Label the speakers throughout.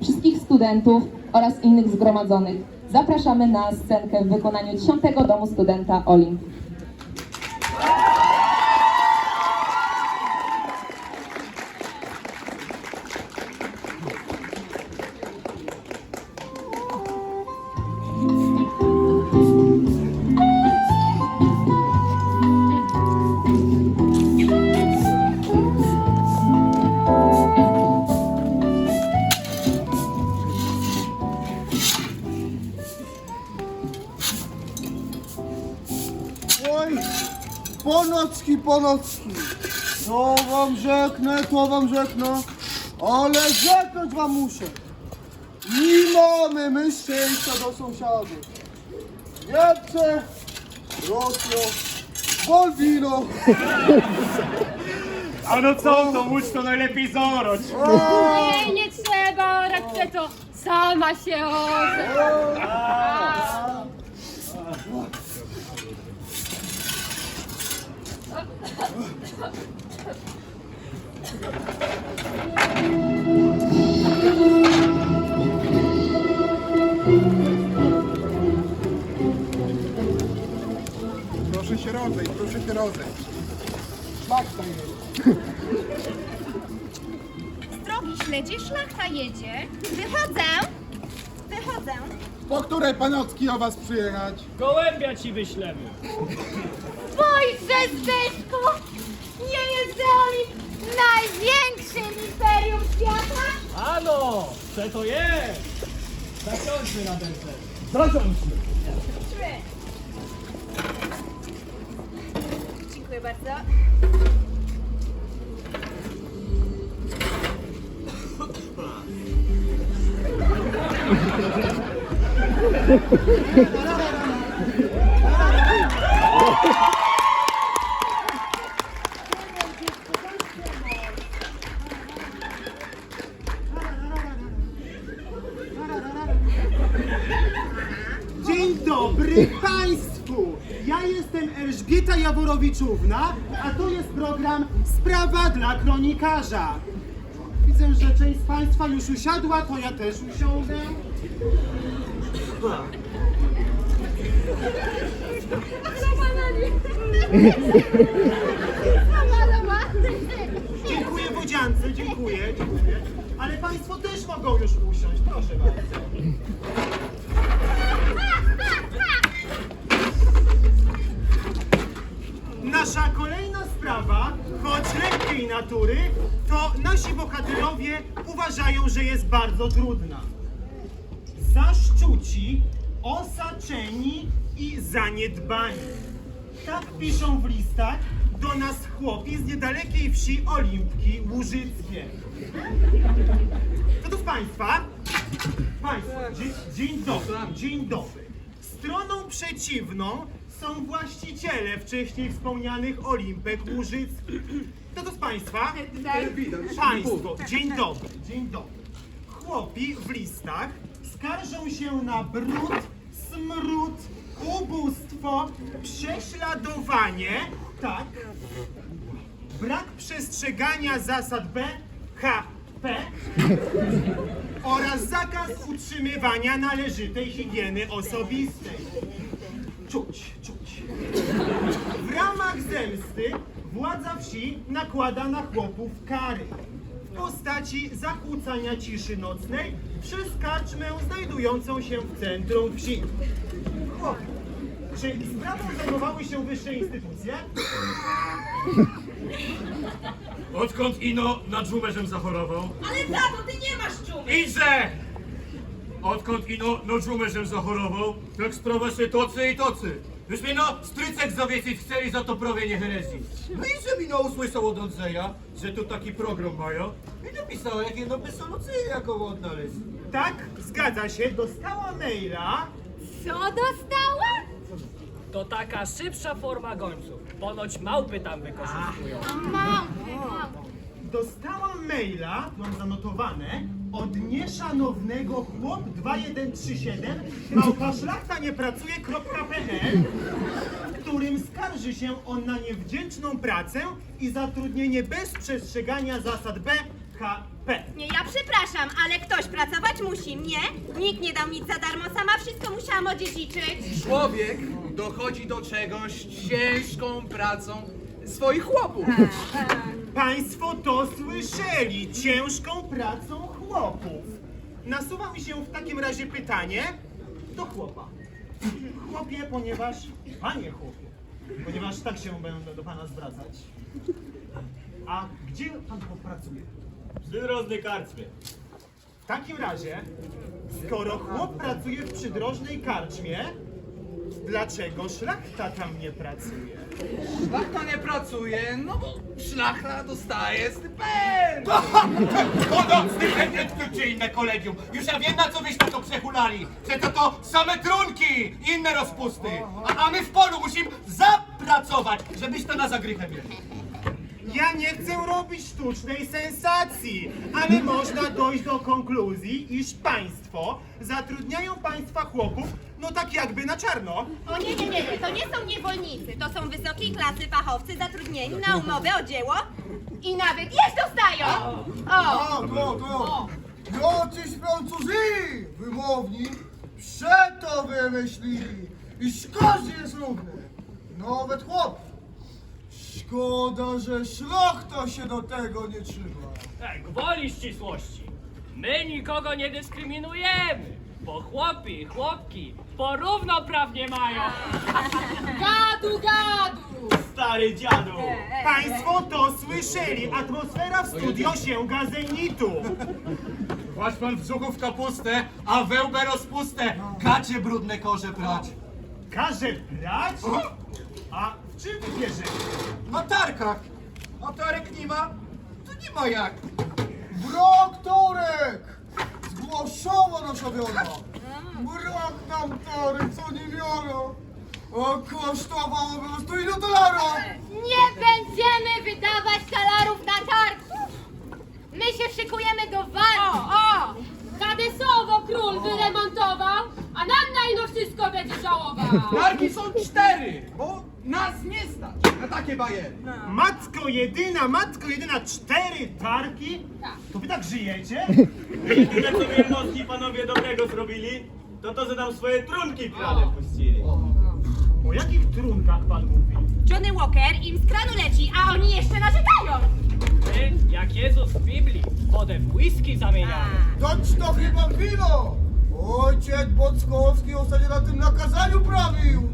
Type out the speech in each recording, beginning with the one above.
Speaker 1: Wszystkich studentów oraz innych zgromadzonych. Zapraszamy na scenkę w wykonaniu 10 Domu Studenta Olimp.
Speaker 2: Oj, ponocki, ponocki. To wam rzeknę, to wam rzeknę, ale rzeknąć wam muszę. Nie mamy my szczęścia do sąsiadów. Niemcy, Rosjo, Wolwino.
Speaker 3: A no co, to łódź to najlepiej zaorać.
Speaker 4: Nie, nie trzeba orać, to sama się orze.
Speaker 2: Proszę się rozejść, proszę się rozejść. Jest.
Speaker 5: Z drogi śledzie szlachta jedzie. Wychodzę.
Speaker 2: Po której panocki o was przyjechać?
Speaker 3: Gołębia ci wyślemy.
Speaker 5: Spójrzcie, Zbyszku! Nie jest Oli największym imperium świata?
Speaker 3: Ano, co to jest? Zasiądźmy na ten. Zasiądźmy.
Speaker 5: Dziękuję bardzo.
Speaker 6: Dzień dobry Państwu! Ja jestem Elżbieta Jaworowiczówna, a to jest program Sprawa dla kronikarza. Widzę, że część z Państwa już usiadła, to ja też usiądę. Dziękuję wodziance, dziękuję, dziękuję. Ale Państwo też mogą już usiąść, proszę bardzo. Nasza kolejna sprawa, choć lekkiej natury, to nasi bohaterowie uważają, że jest bardzo trudna. Zaszczuci, osaczeni i zaniedbani. Tak piszą w listach do nas chłopi z niedalekiej wsi Olimpki Łużyckie. Kto z Państwa? Państwo, dzień, dzień dobry, dzień dobry. Stroną przeciwną są właściciele wcześniej wspomnianych Olimpek Łużyckich. Kto to z Państwa? Państwo, dzień dobry, dzień dobry. Chłopi w listach skarżą się na brud, smród, ubóstwo, prześladowanie, tak, brak przestrzegania zasad B, P oraz zakaz utrzymywania należytej higieny osobistej. Czuć, czuć. W ramach zemsty władza wsi nakłada na chłopów kary w postaci zakłócania ciszy nocnej przez karczmę znajdującą się w centrum wsi. Chłopie, czy sprawą zajmowały się wyższe instytucje?
Speaker 7: Odkąd Ino na dżumerzem zachorował?
Speaker 5: Ale tato, ty nie masz dżumy!
Speaker 7: Idźże! Odkąd Ino na dżumerzem zachorował, tak sprawa się tocy i tocy. Już mnie no strycek zawiesić chcieli za to prawie herezji. No i że mi no usłyszał od Andrzeja, że tu taki program mają i napisał jak jedno besolucję jaką odnaleźć.
Speaker 6: Tak, zgadza się, dostała maila
Speaker 4: Co dostała?
Speaker 3: To taka szybsza forma gońców. Ponoć małpy tam wykorzystują.
Speaker 5: Mam,
Speaker 6: Dostałam maila, mam zanotowane, od nieszanownego chłop 2137 małpa szlachta nie pracuje.pl w którym skarży się on na niewdzięczną pracę i zatrudnienie bez przestrzegania zasad B, H, P.
Speaker 5: Nie, ja przepraszam, ale ktoś pracować musi. Nie? Nikt nie dał nic za darmo, sama wszystko musiałam odziedziczyć.
Speaker 2: Człowiek dochodzi do czegoś ciężką pracą swoich chłopów.
Speaker 6: Państwo to słyszeli ciężką pracą chłopów. Nasuwa mi się w takim razie pytanie do chłopa. Chłopie, ponieważ... Panie chłopie, ponieważ tak się będę do pana zwracać. A gdzie pan chłop pracuje?
Speaker 3: Przydrożny karczmie.
Speaker 6: W takim razie, skoro chłop pracuje w przydrożnej karczmie, dlaczego szlachta tam nie pracuje?
Speaker 2: Szlachta nie pracuje, no bo szlachta dostaje stypendium.
Speaker 7: Kogo stypendium czy inne kolegium? Już ja wiem na co wyście to przehulali. Przeto to same trunki, inne rozpusty. A, a my w polu musimy zapracować, żebyś to na zagrychę mieli.
Speaker 6: Ja nie chcę robić sztucznej sensacji, ale można dojść do konkluzji, iż państwo zatrudniają państwa chłopów, no tak jakby na czarno.
Speaker 5: O nie, nie, nie, nie, to nie są niewolnicy, to są wysokiej klasy fachowcy zatrudnieni na umowę o dzieło i nawet jeść dostają. O!
Speaker 8: To, to, to. Jacyś Francuzi wymowni przeto wymyślili, iż każdy jest równy, nawet chłop. Szkoda, że szlachta się do tego nie trzyma.
Speaker 3: Tak, gwoli ścisłości. My nikogo nie dyskryminujemy, bo chłopi i chłopki porównoprawnie mają.
Speaker 4: Gadu, gadu!
Speaker 3: Stary dziadu.
Speaker 6: Państwo to słyszeli, atmosfera w studio sięga zenitu.
Speaker 7: Właśnie pan w brzuchu w kapustę, a wełbę rozpustę. Kacie brudne korze prać.
Speaker 6: Każe brać? A czym wy bierzecie?
Speaker 2: Na tarkach. A tarek nie ma, to nie ma jak.
Speaker 8: Brak torek! Zgłoszono nasza wiona. Brak nam torek, co nie wioro. A kosztowałoby nas to ile dolara.
Speaker 4: Nie będziemy wydawać talarów na targ! My się szykujemy do walki! O, o! Kadesowo król wyremontował, a nam na wszystko będzie żałował!
Speaker 2: Targi są cztery, bo nas nie stać na takie bajery.
Speaker 6: Matko jedyna, matko jedyna, cztery tarki?
Speaker 4: Tak.
Speaker 6: To wy tak żyjecie?
Speaker 3: Tyle co wielmożni panowie dobrego zrobili, to to, że nam swoje trunki prawie puścili.
Speaker 6: O jakich trunkach pan mówi?
Speaker 5: Johnny Walker im z kranu leci, a oni jeszcze narzekają.
Speaker 3: My, jak Jezus w Biblii, wodę w whisky zamieniamy.
Speaker 8: Dać to chyba wino. Ojciec Bockowski ostatnio na tym nakazaniu prawił.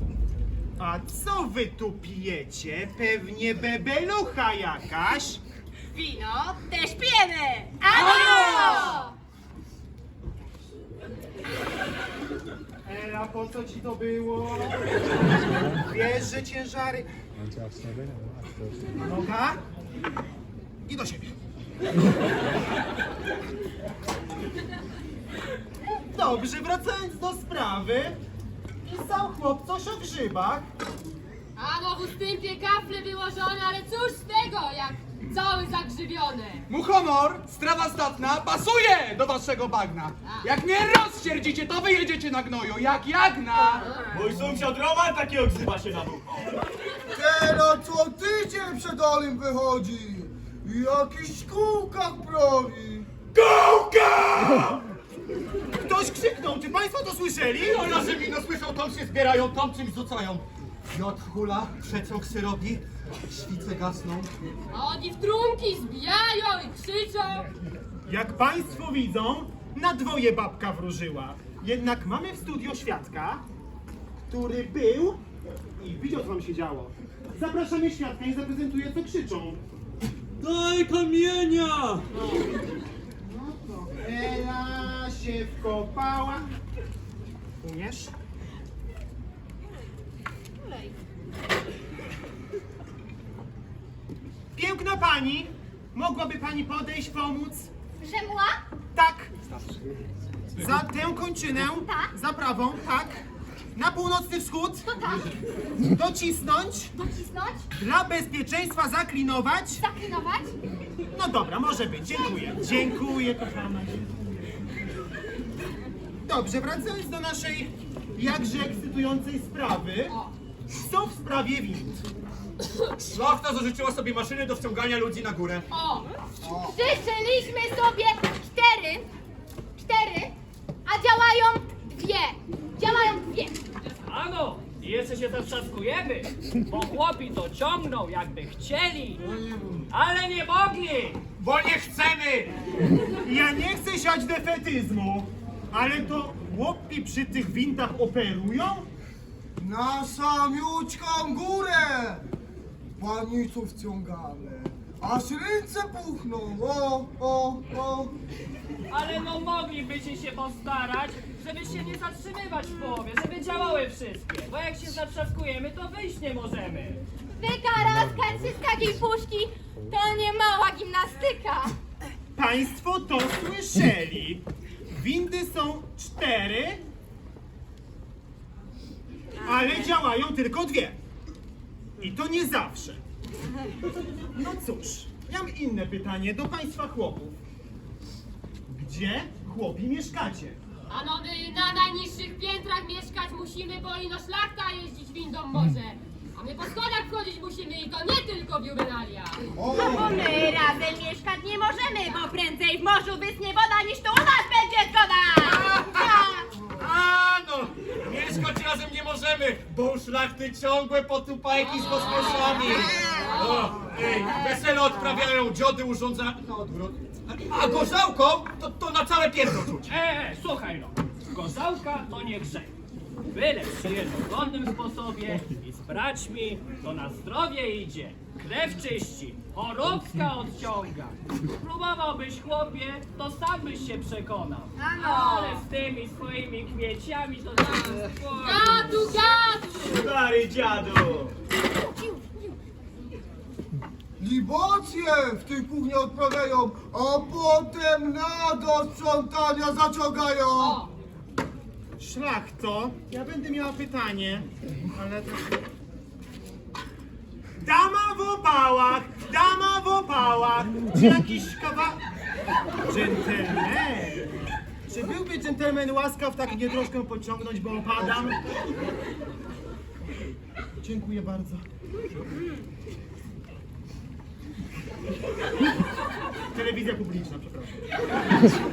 Speaker 6: A co wy tu pijecie? Pewnie bebelucha jakaś?
Speaker 5: Wino też pijemy! Ano!
Speaker 6: Ela, po co ci to było? Wiesz, że ciężary... Noga? I do siebie. Dobrze, wracając do sprawy. Pisał chłop coś o grzybach.
Speaker 4: Ano w ustępie kafle wyłożone, ale cóż z tego, jak cały zagrzybiony!
Speaker 2: Muchomor, strawa statna, pasuje do waszego bagna. Jak mnie rozsierdzicie, to wyjedziecie na gnoju, jak jagna.
Speaker 3: Mój sąsiad Roman takiego grzyba się nabył.
Speaker 8: Teraz co tydzień przed Olim wychodzi. I jakiś kółkach prawi.
Speaker 6: Ktoś krzyknął, czy państwo to słyszeli?
Speaker 7: No na wino słyszą, tam się zbierają, tam czymś rzucają. Piotr hula, przeciąg się robi, świce gasną.
Speaker 4: A oni w trunki zbijają i krzyczą!
Speaker 6: Jak państwo widzą, na dwoje babka wróżyła. Jednak mamy w studio świadka, który był i widział, co wam się działo. Zapraszamy świadka i zaprezentuje, co krzyczą.
Speaker 3: Daj kamienia!
Speaker 6: No to Ela się wkopała. Umiesz? Piękna pani, mogłaby pani podejść, pomóc?
Speaker 5: Rzemła?
Speaker 6: Tak. Za tę kończynę,
Speaker 5: Tak.
Speaker 6: za prawą, tak. Na północny wschód,
Speaker 5: To tak.
Speaker 6: docisnąć,
Speaker 5: Docisnąć?
Speaker 6: dla bezpieczeństwa zaklinować.
Speaker 5: Zaklinować?
Speaker 6: No dobra, może być, dziękuję. Dziękuję, kochana, dziękuję. Dobrze, wracając do naszej jakże ekscytującej sprawy. Są w sprawie wind.
Speaker 7: Szlachta zażyczyła sobie maszyny do wciągania ludzi na górę.
Speaker 4: O!
Speaker 5: Życzyliśmy sobie cztery, cztery, a działają dwie. Działają dwie.
Speaker 3: Ano, i jeszcze się zatrzaskujemy, bo chłopi to ciągną jakby chcieli, ale nie mogli.
Speaker 7: Bo nie chcemy!
Speaker 6: Ja nie chcę siać defetyzmu, ale to chłopi przy tych wintach operują?
Speaker 8: Na samiuczką górę! Paniców wciągamy, aż ręce puchną, o, o, o.
Speaker 3: Ale no moglibyście się postarać, żeby się nie zatrzymywać w połowie, żeby działały wszystkie. Bo jak się zatrzaskujemy, to wyjść nie możemy.
Speaker 5: Się z takiej puszki to nie mała gimnastyka.
Speaker 6: Państwo to słyszeli. Windy są cztery, ale działają tylko dwie. I to nie zawsze. No cóż, ja mam inne pytanie do państwa chłopów. Gdzie chłopi mieszkacie?
Speaker 4: Ano my na najniższych piętrach mieszkać musimy, bo ino szlachta jeździć windą może. A my po schodach wchodzić musimy i to nie tylko w juwenalia.
Speaker 8: o.
Speaker 5: Bo my razem mieszkać nie możemy, bo prędzej w morzu wysnie woda niż to u nas będzie zgoda.
Speaker 7: A no! Mieszkać razem nie możemy, bo u szlachty ciągłe potupajki z kosmosami. O, ej, wesele odprawiają, dziody urządza na odwrót. A gorzałką to, to na całe piętro czuć.
Speaker 3: E, słuchaj no, kozałka to nie grzech. Byle przy jednogodnym sposobie i z braćmi to na zdrowie idzie. Krew czyści, choróbska odciąga. Próbowałbyś chłopie, to sam byś się przekonał. Ale z tymi swoimi kwieciami to tak
Speaker 4: Gadu, gadu!
Speaker 6: Stary dziadu!
Speaker 8: Libocje w tej kuchni odprawiają, a potem na do sprzątania zaciągają.
Speaker 4: O!
Speaker 6: Szlachto, ja będę miała pytanie, ale to... Dama w opałach! Dama w opałach! Czy jakiś kawa... Dżentelmen! Czy byłby dżentelmen łaskaw tak mnie troszkę pociągnąć, bo opadam? Dziękuję bardzo. Telewizja publiczna, przepraszam.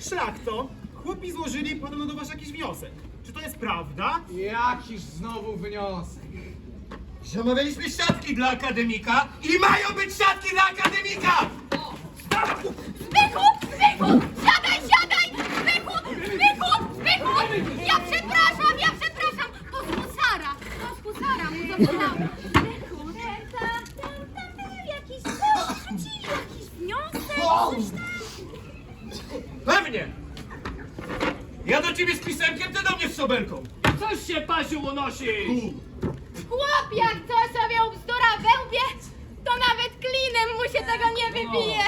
Speaker 6: Szlachto, chłopi złożyli podobno do was jakiś wniosek. Czy to jest prawda?
Speaker 2: Jakiż znowu wniosek.
Speaker 7: Zamawialiśmy siatki dla akademika i mają być siatki dla akademika!
Speaker 5: Zbychu, Zbychu, siadaj, siadaj! Zbychu, Zbychu, Zbychu! Ja przepraszam, ja przepraszam! To z husara, to z husara mu zapomniałam.
Speaker 7: Sobelką.
Speaker 3: Coś się Pasiu unosi!
Speaker 5: Chłop jak coś sobie ubzdura we łbie, to nawet klinem mu się tego nie wybije.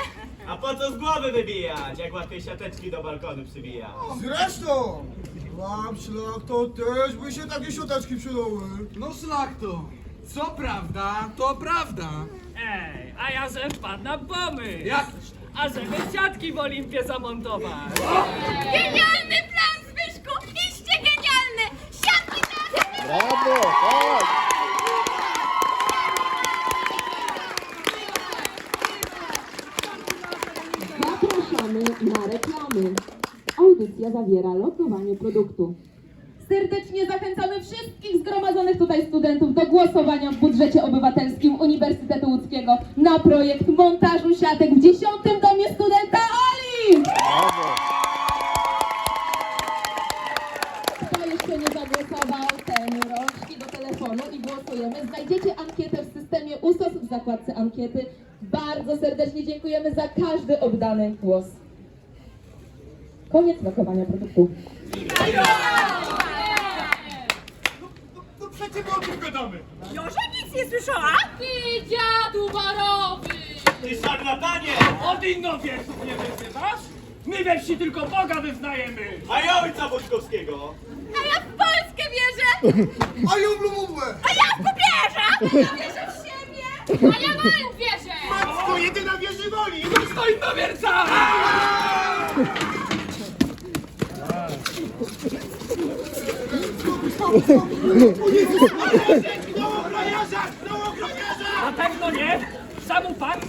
Speaker 9: A po co z głowy wybijać, jak łatwiej siateczki do balkonu przybija?
Speaker 8: Zresztą, wam szlachto też by się takie sioteczki przydały.
Speaker 2: No szlachto, co prawda, to prawda.
Speaker 3: Ej, a ja żem wpadł na pomysł!
Speaker 2: Jakiż?
Speaker 3: A żeby siatki w Olimpie zamontować!
Speaker 5: Genialny plan, Zbyszku! Iście genialny! Siatki na
Speaker 1: Zapraszamy na reklamy. Audycja zawiera lokowanie produktu. Serdecznie zachęcamy wszystkich zgromadzonych tutaj studentów do głosowania w budżecie obywatelskim Uniwersytetu Łódzkiego na projekt montażu siatek w 10 domie studenta Oli! Kto jeszcze nie zagłosował, ten rączki do telefonu i głosujemy. Znajdziecie ankietę w systemie USOS w zakładce ankiety. Bardzo serdecznie dziękujemy za każdy oddany głos. Koniec lokowania produktu.
Speaker 7: No przecież o tym gadamy.
Speaker 5: Joże nic nie słyszała?
Speaker 4: Ty dziadu barowy!
Speaker 9: Ty szarlatanie!
Speaker 3: Od innowierców nie wyzywasz? My we wsi tylko Boga wyznajemy!
Speaker 9: A ja ojca Boczkowskiego!
Speaker 5: A ja w Polskę wierzę!
Speaker 8: A ja w Lubumłę.
Speaker 5: A ja w Popierza! Ja wierzę w siebie!
Speaker 4: A ja mam wierzę!
Speaker 6: To jedyna wieży woli!
Speaker 2: Stoi to wierca!
Speaker 6: No, frajerza! No,
Speaker 3: Na pewno nie! Sam pan?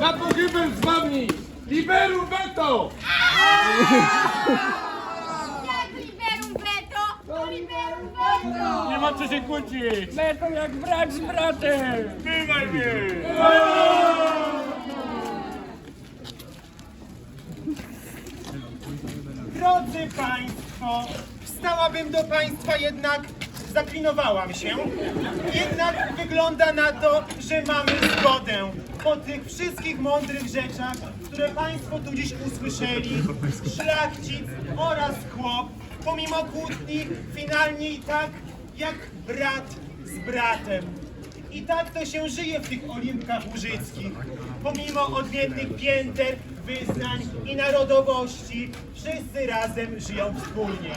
Speaker 7: Na pogibel z wami! Liberu veto!
Speaker 5: Jak liberum veto, to liberum veto.
Speaker 7: Nie ma co się kłócić!
Speaker 3: My to jak brat z bratem!
Speaker 7: Bywaj mnie!
Speaker 6: Drodzy Państwo, wstałabym do Państwa, jednak zaklinowałam się. Jednak wygląda na to, że mamy zgodę. Po tych wszystkich mądrych rzeczach, które Państwo tu dziś usłyszeli, szlachcic oraz chłop, pomimo kłótni, finalnie i tak jak brat z bratem. I tak to się żyje w tych olimpkach łużyckich. Pomimo odmiennych pięter, wyznań i narodowości, wszyscy razem żyją wspólnie.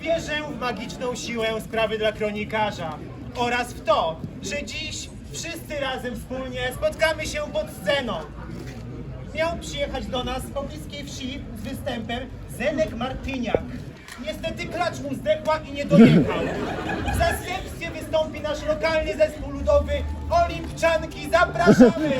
Speaker 6: Wierzę w magiczną siłę sprawy dla kronikarza oraz w to, że dziś wszyscy razem wspólnie spotkamy się pod sceną. Miał przyjechać do nas z pobliskiej wsi z występem Zenek Martyniak. Niestety klacz mu zdechła i nie dojechał. W zastępstwie wystąpi nasz lokalny zespół ludowy Olimpczanki. Zapraszamy!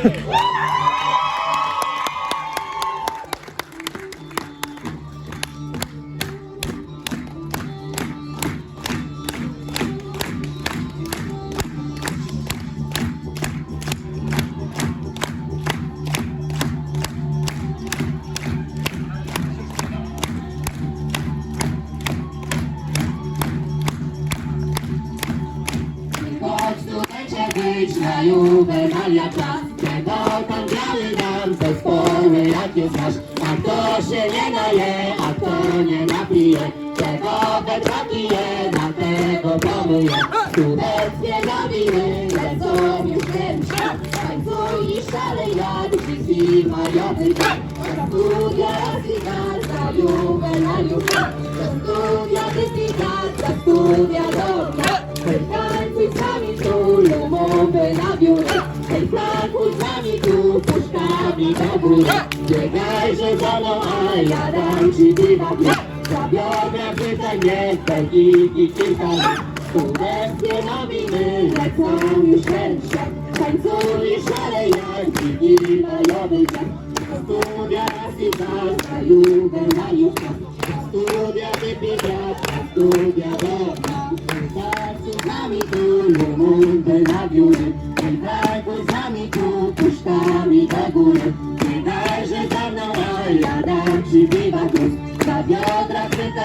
Speaker 1: Juwenalia czas Czego tam biały dam zespoły jakie znasz. A kto się nie naje, a kto nie napije Czego we dwa pije, na tego pomyje Studenckie nowiny lecą już ten świat Tańcuj i szalej jak majowy dzień Za studia raz za juwenaliów Za studia za studia Biegajże za mną, a ja dam ci dywan Za biodra chwytaj mnie, techniki kilka. Studenckie nowiny lecą już świat Tańcuj i szalej jak dziki majowy dziad. Studia raz i dwa, za juwenaliów czas Studia wypiwiać, studia dobra. Tańcuj z nami tu, lumundy na biurę I tańcuj z nami tu,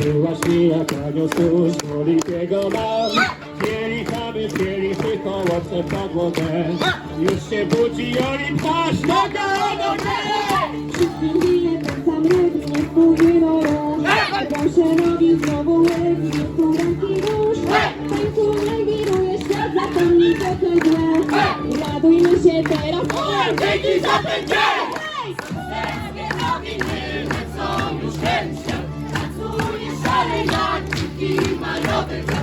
Speaker 10: Byłaś mi jak anioł stróż, Olimpijego mam. Kielichamy, kielichy, kołowce w podłogę Już się budzi Olimpiarz, noga o nogę!
Speaker 1: Wszystkim bije ten sam rytm, nie! Spójny rolą Proszę robi znowu łeb, nie kuranki nóż Tańcu nie! Wiruje świat, zapomnij to co złe Radujmy się teraz, o, dzięki za ten dzień!
Speaker 5: Thank you.